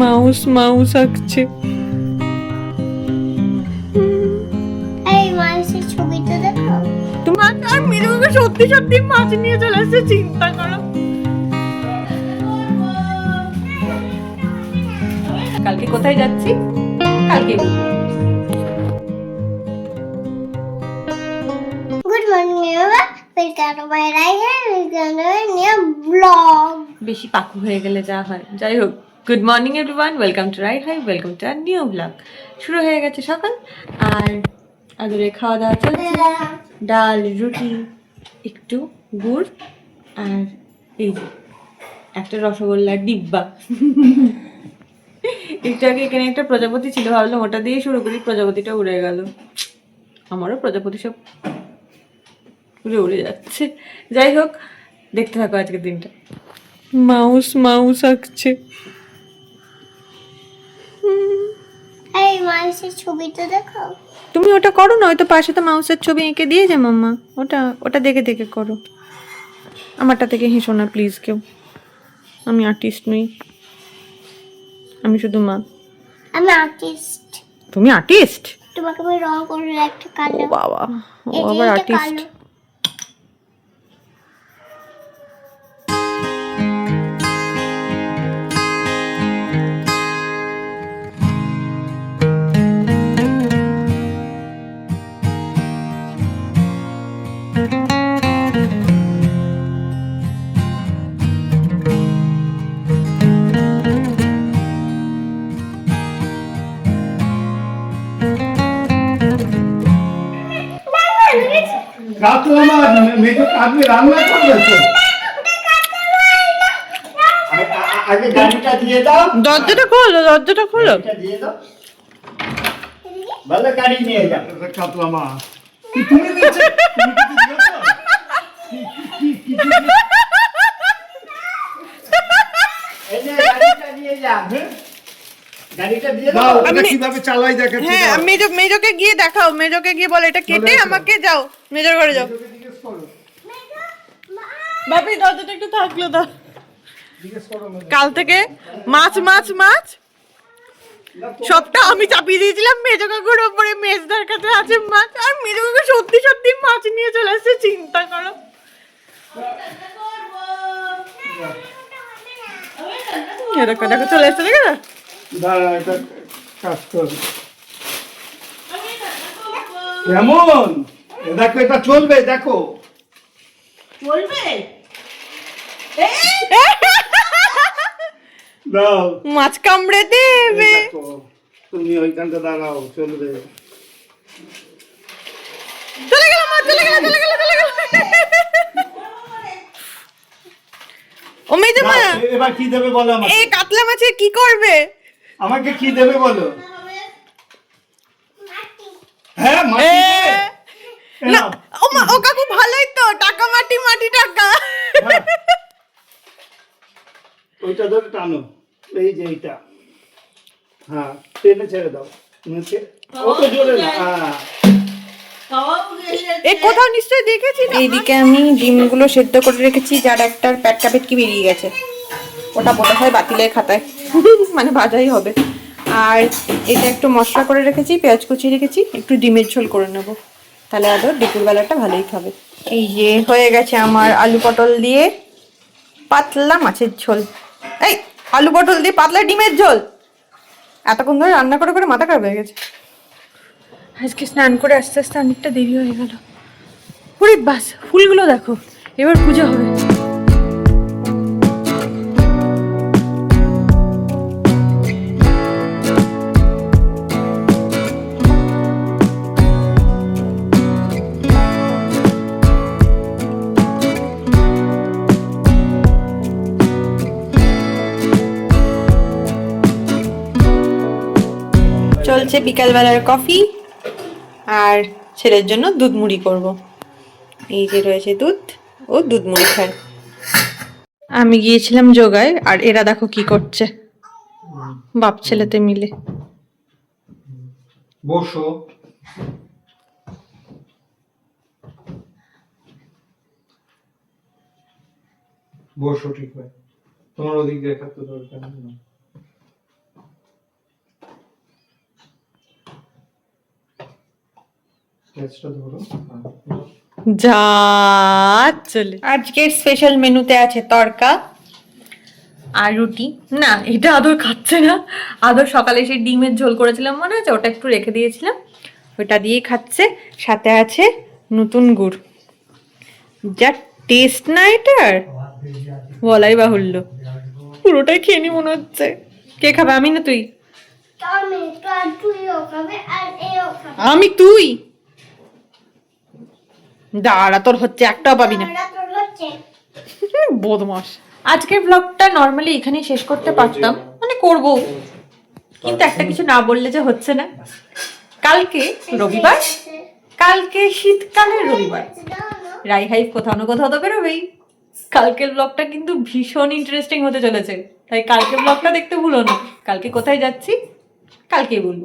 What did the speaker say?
Mouse mouse আঁকছে। এই মানুষের ছবিটা দেখো। তোমার আর মেরুকে সত্যি সত্যি মাছ নিয়ে চলে আসছে চিন্তা করো। কালকে কোথায় যাচ্ছি? কালকে গুড মর্নিং বাবা। Welcome to my right hand welcome to my new blog বেশি পাকু হয়ে গেলে যা হয়। যাই হোক। Good morning everyone welcome to right hi welcome to our new blog শুরু হয়ে গেছে সকাল। আর আদরে খাওয়া দাওয়া চলছে। ডাল, রুটি, একটু গুড় আর এই যে একটা রসগোল্লার ডিব্বা। একটু আগে এখানে একটা প্রজাপতি ছিল, ভাবলাম ওটা দিয়ে শুরু করি, প্রজাপতিটা উড়ে গেল। আমারও প্রজাপতি সব উড়ে উড়ে যাচ্ছে। যাই হোক, দেখতে থাকো আজকের দিনটা। মাউস মাউস আঁকছে। এই মানুষের ছবিটা দেখো তুমি ওটা করো না হয়তো পাশে তো মাউসের ছবি এঁকে দিয়ে যা মাম্মা। ওটা ওটা দেখে দেখে করো। আমারটা থেকে হেসো না প্লিজ কেউ। আমি আর্টিস্ট নই। আমি শুধু মা। আমি আর্টিস্ট তুমি আর্টিস্ট তোমাকে আমি রং করে একটা কালো। বাবা ও আবার আর্টিস্ট কালো। কাতলা মাছ মেজো রান্না করবে তো আ- আ- আগে গাড়িটা দিয়ে দাও দরজাটা খোলো দরজাটা খোলো দিয়ে দাও ভালো গাড়ি নিয়ে যাও কাতলা মাছ তুমি দিয়েছ তুমি কিছু দিয়েছ? কি- কি- কি- কি দিয়েছ? এই যে গাড়িটা দিয়ে যাও হ্যাঁ? মেজোকে গিয়ে দেখাও মেজোকে গিয়ে বলো এটা কেটে আমাকে যাও মেজোর ঘরে যাও। বাপি দরজাটা একটু থাকল দাও। কাল থেকে মাছ মাছ মাছ। সবটা আমি চাপিয়ে দিয়েছিলাম মেজো কাকুর ওপরে মেজদার কাছে আছে মাছ। আর মেজো কাকু সত্যি সত্যি মাছ নিয়ে চলে আসছে চিন্তা করো। এ দেখো চলে এসছে দেখো দাঁড়া এটা কাজ কর। কেমন দেখো এটা চলবে দেখো। দাও। মাছ কামড়ে দেবে। তুমি ওইখানটা দাঁড়াও চলবে। চলে গেল মাছ চলে গেল চলে গেল চলে গেল ও মেজো মা এবার কি দেবে বলো আমাকে? এই কাতলা মাছের কি করবে? আমাকে কি দেবে বলো? হ্যাঁ মাটি এ, না ও মা ও কাকু ভালোই তো টাকা মাটি মাটি টাকা। ওইটা ধরে টানো। এই যে এইটা। হ্যাঁ টেনে ছেড়ে দাও। অত জোরে না হ্যাঁ। কোথাও নিশ্চয়ই দেখেছি এইদিকে আমি ডিমগুলো সেদ্ধ করে রেখেছি যার একটার প্যাটকা পেটকি বেরিয়ে গেছে। ওটা বোধ হয় বাতিলের খাতায়। মানে ভাজাই হবে। আর এটা একটু মশলা করে রেখেছি, পেঁয়াজ কুচি রেখেছি, একটু ডিমের ঝোল করে নেব। তাহলে আদৌ দুপুরবেলাটা ভালোই খাবে। এই যে হয়ে গেছে আমার আলু পটল দিয়ে পাতলা মাছের ঝোল। এই, আলু পটল দিয়ে পাতলা ডিমের ঝোল। এতক্ষণ ধরে রান্না করে করে মাথা খারাপ হয়ে গেছে। আজকে স্নান করে আস্তে আস্তে অনেকটা দেরি হয়ে গেল। ওরে বাস, ফুলগুলো দেখো। এবার পূজা হবে। চলছে বিকালবেলার কফি আর ছেলের জন্য দুধ মুড়ি করব। এই যে রয়েছে দুধ ও দুধ মুড়ি খায় আমি গিয়েছিলাম যোগায় আর এরা দেখো কি করছে। বাপ ছেলেতে মিলে। বসো। বসো ঠিক হয় তোমার ওদিক দেখার তো দরকার নেই গ্যাসটা ধরো যা চলে। আজকের স্পেশাল মেনুতে আছে তরকা আর রুটি। না এটা আদর খাচ্ছে না। আদর সকালে সেই ডিমের ঝোল করেছিলাম মনে আছে? ওটা একটু রেখে দিয়েছিলাম। ওটা দিয়েই খাচ্ছে। সাথে আছে নতুন গুড়। যা টেস্ট না এটার? বলাই বাহুল্য। পুরোটাই খেয়ে নি মনে হচ্ছে। কে খাবে? আমি না তুই? আমি তো আর তুইও খাবে আর এও খাবে। আমি তুই? দাঁড়া তোর হচ্ছে একটাও পাবি না। বদমাস আজকের ব্লগটা নর্মালি এখানেই শেষ করতে পারতাম। মানে করব। কিন্তু একটা কিছু না বললে যে হচ্ছে না। কালকে রবিবার। কালকে শীতকালের রবিবার। রাই হাইফ কোথাও না কোথাও তো বেরোবেই। কালকের ব্লগটা কিন্তু ভীষণ ইন্টারেস্টিং হতে চলেছে। তাই কালকে ব্লগটা দেখতে ভুলো না। কালকে কোথায় যাচ্ছি? কালকেই বলব।